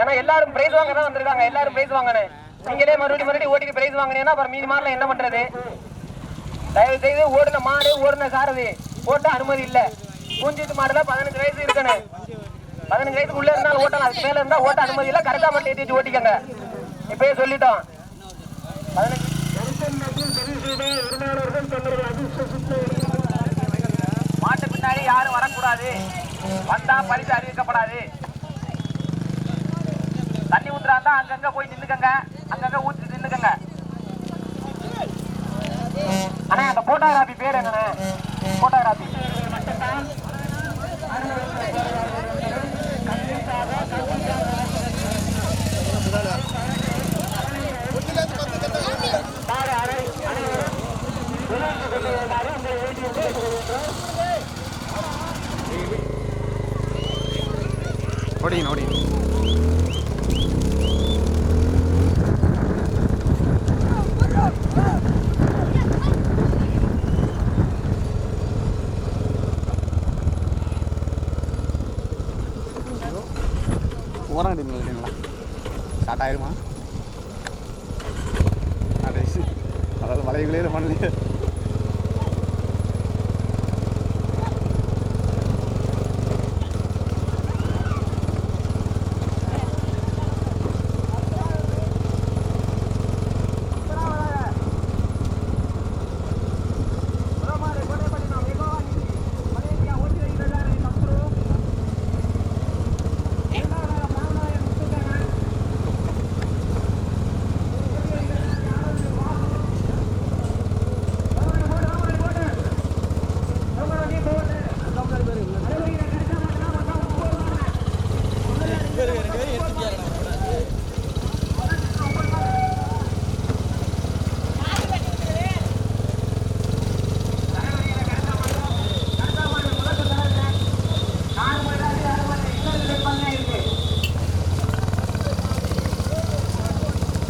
ஏன்னா எல்லாரும் பிரைஸ் வாங்க தான் வந்திருக்காங்க. எல்லாரும் பிரைஸ் வாங்கணும். நீங்களே மறுபடியும் மறுபடியும் ஓட்டிட்டு பிரைஸ் வாங்கினீங்கன்னா அப்புறம் மீதி மாடல என்ன பண்றது? தயவு செய்து ஓடுன மாடு ஓடுன சாரது ஓட்ட அனுமதி இல்ல. பூஞ்சிட்டு மாடுல பதினஞ்சு வயசு இருக்கணும். பதினஞ்சு வயசுக்கு உள்ள இருந்தாலும் ஓட்டலாம். அதுக்கு மேல இருந்தா ஓட்ட அனுமதி இல்ல. கரெக்டா மட்டும் ஏற்றி ஓட்டிக்கங்க. இப்பயே சொல்லிட்டோம். பதினஞ்சு மாட்டு பின்னாடி யாரும் வரக்கூடாது. வந்தா பரிசு அறிவிக்கப்படாது. தண்ணி ஊத்துறாந்தா அங்கங்க போய் நின்னுக்கங்க அங்கங்க ஊத்தி நின்னுக்கங்க அண்ணா அந்த போட்டோகிராஃபி பேர் என்னண்ணே? போட்டோகிராஃபி ஓடிங்க ஓடிங்க ஓரம் கட்டிங்களா இல்லைங்களா ஸ்டார்ட் ஆயிருமா அதாவது மலைகளே பண்ணலையே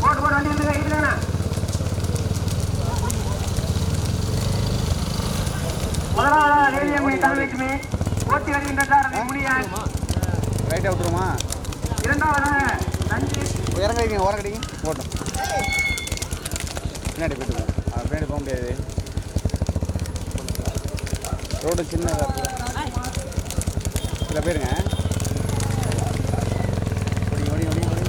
போட்டு போட்டு வண்டி வந்து இதுதானே ரேடியங்குடி தலைமைக்குமே ஓட்டி வருகின்ற சாரதி முடியான் ரைட்டாக விட்டுருமா? இரண்டாவதாக நன்றி. இறங்க வைங்க ஓரம் கட்டிங்க போட்டோம் பின்னாடி போயிட்டு பின்னாடி போக முடியாது. ரோடு சின்னதாக இருக்கு. சில பேருங்க ஓடி ஓடி ஓடி ஓடி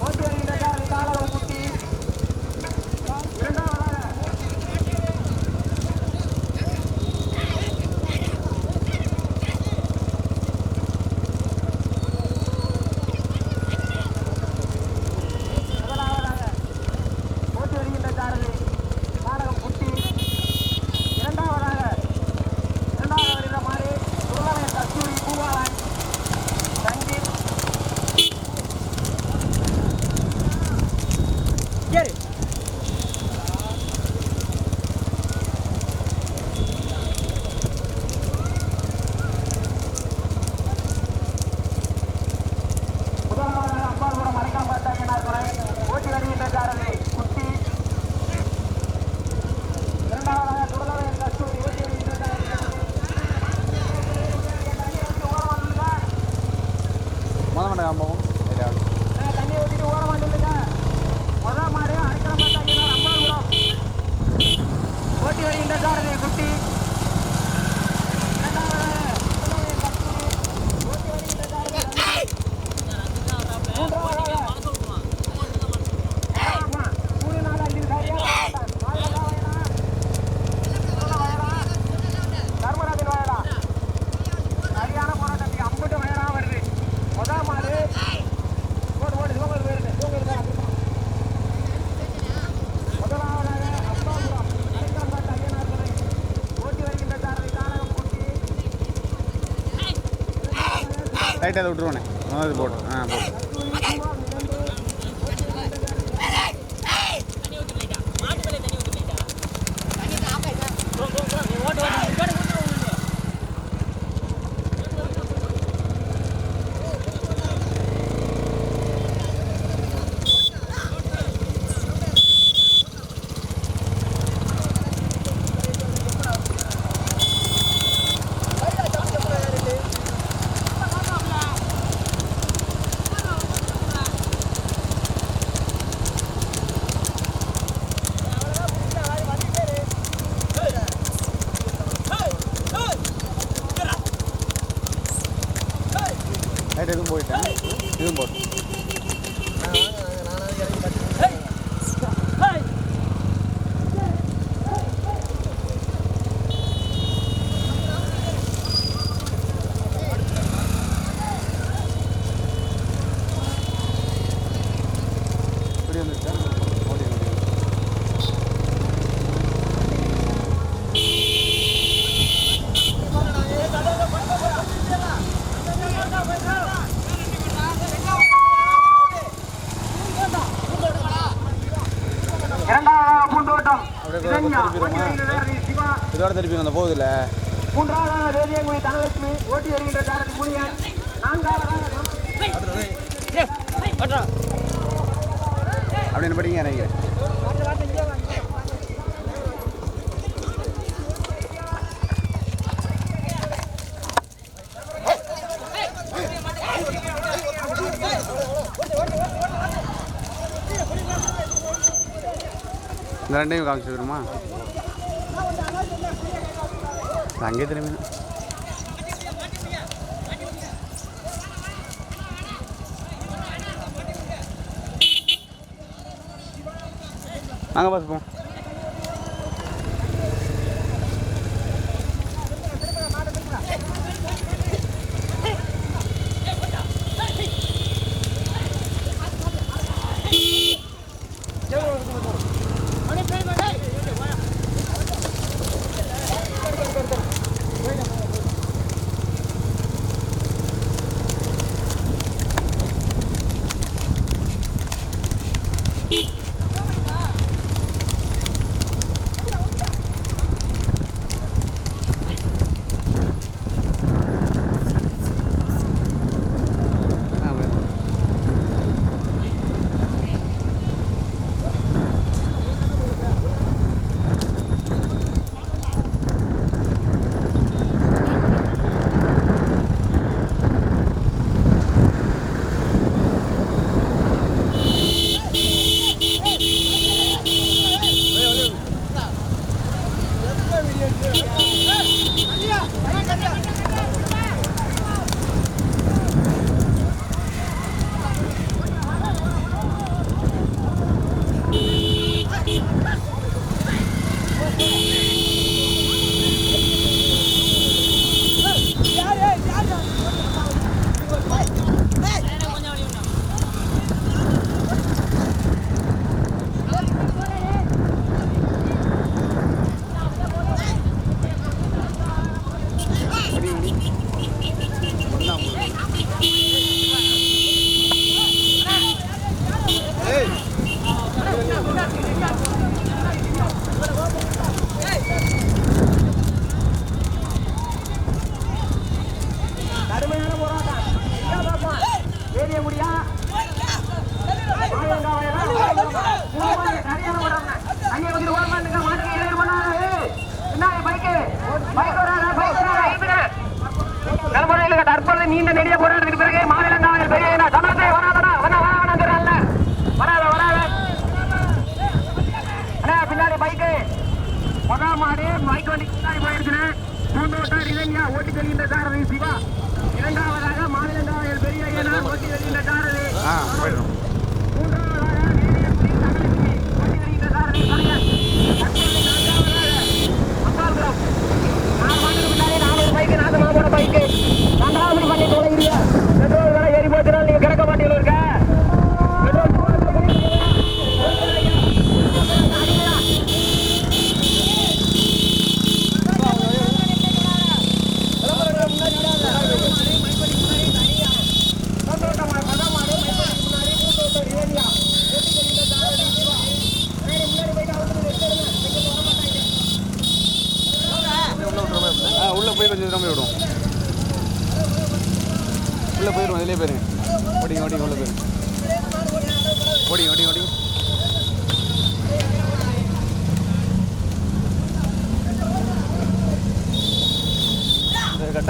ஓட்டி வருகின்ற சாரதி தாளம் குட்டி இரண்டாவதாக முதலாவதாக ஓட்டி வருகின்ற சாரதி நாடகம் குட்டி இரண்டாவதாக இரண்டாவது வருகிற மாதிரி சுருளனை கஸ்தூரி பூவாளன் ரஞ்சித் முதலாவதாக அம்பாள்புரம் மலைக்காம்பாட்டாங்கினார் துறை ஓட்டி வருகின்ற சாரதி குட்டி இரண்டாவதாக சுடலவையன் கஸ்தூரி ஓட்டி வருகின்ற சாரதி மொதல் மண்டபம் போகும் ரைட்டாக அண்ணா, தண்ணி ஊத்திட்டு ஓரமா நில்லுங்க. முத மாடு அரைக்கலம்பட்டாங்கினார் அம்பாள்புரம். ஓட்டி வருகின்ற சாரதி குட்டி இரண்டாவதாக சுடலவையன் கஸ்தூரி ஓட்டி வருகின்ற சாரதி ரஞ்சித். மூன்றாவதாக ஆமா, மூணு நாலு அஞ்சு சரியா வாழத்தான். வாழதா வயலா? சொல்ல வயலா? தர்மராஜன் வயலா? சரியான போராட்டத்துக்கு அம்புட்டு வயலா வருது முத மாடு ஓடு ஓடு சிவகங்கை போயிருங்க சிவகங்கை போயிருங்க முதலாவதாக அப்பாபுரம் அரைக்கம்பாட்டு ஐயனார் துணை ஓட்டி வருகின்ற சாரதி தானகம் குட்டி லைட்டாக அதை விட்டுருவானே முதல் போட்டு ஆ போட்டு. இதோட திருப்பி அந்த போகுதுல மூன்றாவதாக வேதியங்குடி தனலட்சுமி ஓட்டி வருகின்ற அப்படின்னு படிங்க நீங்கள் இந்த ரெண்டையும் காமிச்சுக்கிறோமா அங்கே திரும்பி அங்கே பாஸ் போ. Beep. நீண்ட நெடிய போராட்டத்திற்கு பிறகு மாநிலங்காவல் பெரிய சமரத்தை வராதடா. வர வராத வராத. அண்ணா பின்னாடி பைக்கு. முதல் மாடு மைக் வண்டி பின்னாடி போயிருக்கிறேன் பூந்தோட்டம் ஓட்டி செல்கின்ற சாரதி சிவா. இரண்டாவதாக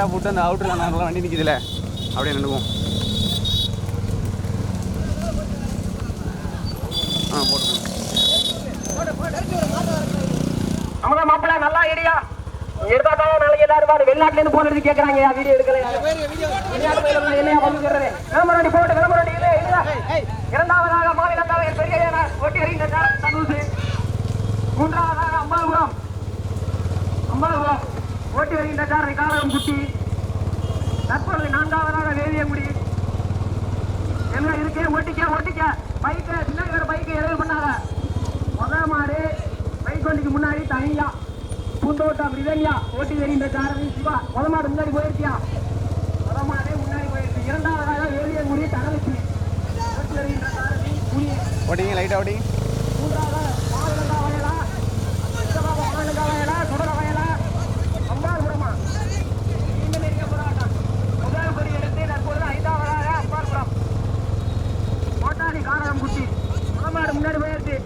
கரெக்டாக போட்டு அந்த அவுட்டரில் நல்லா வண்டி நிற்கிதுல அப்படியே நின்றுவோம் ஆ போட்டு அம்மதான் மாப்பிள்ள நல்லா ஐடியா. எடுத்தாதான் நாளைக்கு எல்லாரும் வெளிநாட்டுல இருந்து போட்டு விளம்பரடி இல்ல இல்ல இரண்டாவதாக மாநிலத்தாக பெரிய ஒட்டி அறிந்த தனுசு மூன்றாவதாக அம்பலபுரம். அம்பலபுரம். ஓட்டி வருகின்ற காரணம் காரணம் குட்டி. தற்பொழுது நான்காவதாக வேதியங்குடி எல்லாம் இருக்கு ஓட்டிக்க ஓட்டிக்க. பைக்கை வர பைக்கை இறவு பண்ணாத. முதல் மாடு பைக் வண்டிக்கு முன்னாடி தனியா பூந்தோட்டம் ரிதன்யா ஓட்டி வருகின்ற காரணி சிவா. முதல் மாடு முன்னாடி போயிருக்கியா? முதல் மாடு முன்னாடி போயிருக்கு. இரண்டாவதாக வேதியங்குடி தனலட்சுமி ஓட்டி வருகின்ற காரணி புனி ஓடிங்க லைட்டாக ஓடிங்க மூன்றாவது மாவிலங்கா வயலா வயலா அம்பாள்புரமா நீண்ட நெறிய போராட்டம் முதல் குறி எடுத்து தற்போது ஐந்தாவதாக அம்பாள்புரம் கோட்டாளி காரணம் குட்டி முதமாடு முன்னாடி போயிடுச்சு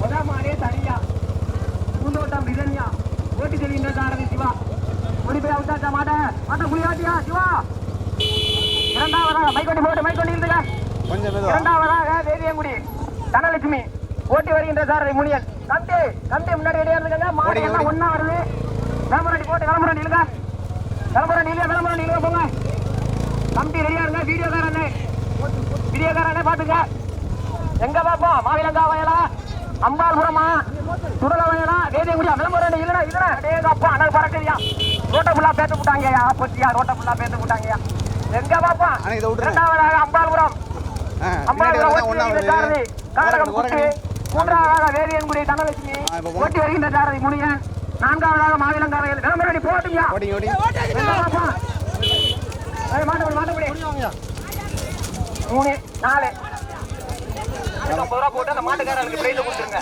முதமாடே தனியா பூந்தோட்டம் ரிதன்யா ஓட்டி தெரிகின்ற காரணி சிவா ஓடி போய் அவுட்டாச்சா மாட்ட மாட்ட புலியாட்டியா சிவா இரண்டாவதாக மைக்கொண்டி போட்டு மைக்கொண்டி இருந்துங்க கொஞ்சம் மெதுவா இரண்டாவதாக தேவியங்குடி தனலட்சுமி ஓட்டி சாரதி முனியன் கம்பி கம்பி முன்னாடி ரெடியா இருந்துங்க மாடு எல்லாம். ஒண்ணா வருது விளம்பரம் போட்டு விளம்பரம் நிலுங்க விளம்பரம் நிலுங்க விளம்பரம் நிலுங்க போங்க. கம்பி ரெடியா இருங்க வீடியோக்காரனே. வீடியோக்காரனே பாத்துங்க எங்க பாப்போம்? மாவிலங்கா வயலா அம்பாள்புரமா சுடல வயலா வேதியங்குடியா விளம்பரம் இல்லடா இல்லடா எங்க அப்பா அனல் பறக்குதியா. ரோட்ட ஃபுல்லா பேத்து விட்டாங்கயா பொச்சியா ரோட்ட ஃபுல்லா பேத்து விட்டாங்கயா எங்க பாப்போம். இரண்டாவதாக அம்பாள்புரம் ஆ அம்பாள் பின்னாடி வரதான் ஓட்டி ஒன்றா வருகின்ற சாரதி. காரகம் குட்டி. மூன்றாவதாக வேதியன்குடி போ. ஓட்டி வருகின்ற சாரதி முனியன். நான்காவதாக மாவிலங்காவையில் விளம்பரம் போட்டுங்க ஓடிங்க ஓடிங்க மூணு நாலு. போட்டு அந்த மாட்டுக்காரருக்கு பிரைஸ் கொடுத்துருங்க.